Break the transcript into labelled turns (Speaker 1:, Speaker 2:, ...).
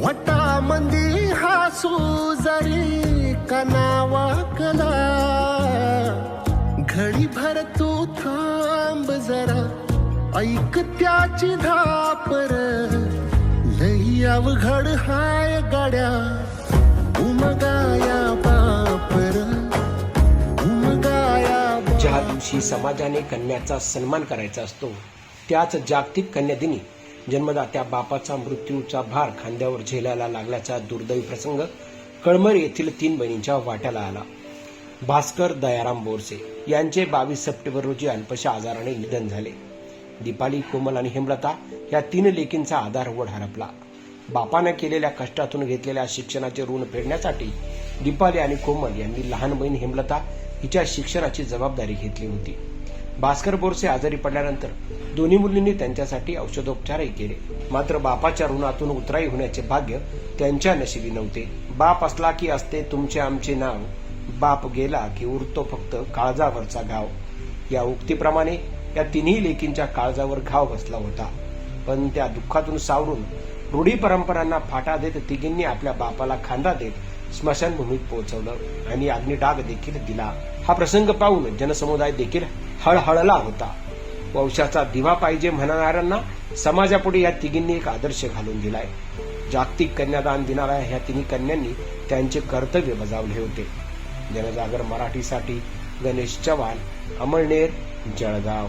Speaker 1: वटा मंदी हासू जरी कनावाकला घडी भर तू थांब जरा ऐक त्याची धापर लई अवघड हाय गाड्या उमगाया बापर उमगाया बापर.
Speaker 2: ज्या दिवशी समाजाने कन्याचा सन्मान करायचा असतो त्याच जागतिक कन्या दिनी जन्मदात्या बापाचा मृत्यूचा भार खांद्यावर झेलायला लागल्याचा दुर्दैवी प्रसंग कळमर येथील तीन बहिणींच्या वाट्याला आला. भास्कर दयाराम बोरसे यांचे बावीस सप्टेंबर रोजी अल्पशा आजाराने निधन झाले. दीपाली कोमल आणि हेमलता या तीन लेकींचा आधारवड हरपला. बापाने केलेल्या कष्टातून घेतलेल्या शिक्षणाचे ऋण फेडण्यासाठी दीपाली आणि कोमल यांनी लहान बहीण हेमलता हिच्या शिक्षणाची जबाबदारी घेतली होती. भास्कर बोरसे आजारी पडल्यानंतर दोन्ही मुलींनी त्यांच्यासाठी औषधोपचारही केले. मात्र बापाच्या ऋणातून उतराई होण्याचे भाग्य त्यांच्या नशिबी नव्हते. बाप असला की असते तुमचे आमचे नाव. बाप गेला की उरतो फक्त काळजावरचा घाव. या उक्तीप्रमाणे या तिन्ही लेकींच्या काळजावर घाव बसला होता. पण त्या दुःखातून सावरून रूढी परंपरांना फाटा देत तिघींनी आपल्या बापाला खांदा देत स्मशानभूमीत पोहोचवलं आणि अग्निडाग देखील दिला. हा प्रसंग पाहून जनसमुदाय देखील हळहळला होता. वंशाचा दिवा पाहिजे म्हणणाऱ्यांना समाजापुढे या तिघींनी एक आदर्श घालून दिलाय. जागतिक कन्यादान दिनाला ह्या तिन्ही कन्यांनी त्यांचे कर्तव्य बजावले होते. जनजागर मराठीसाठी गणेश चव्हाण अमळनेर जळगाव.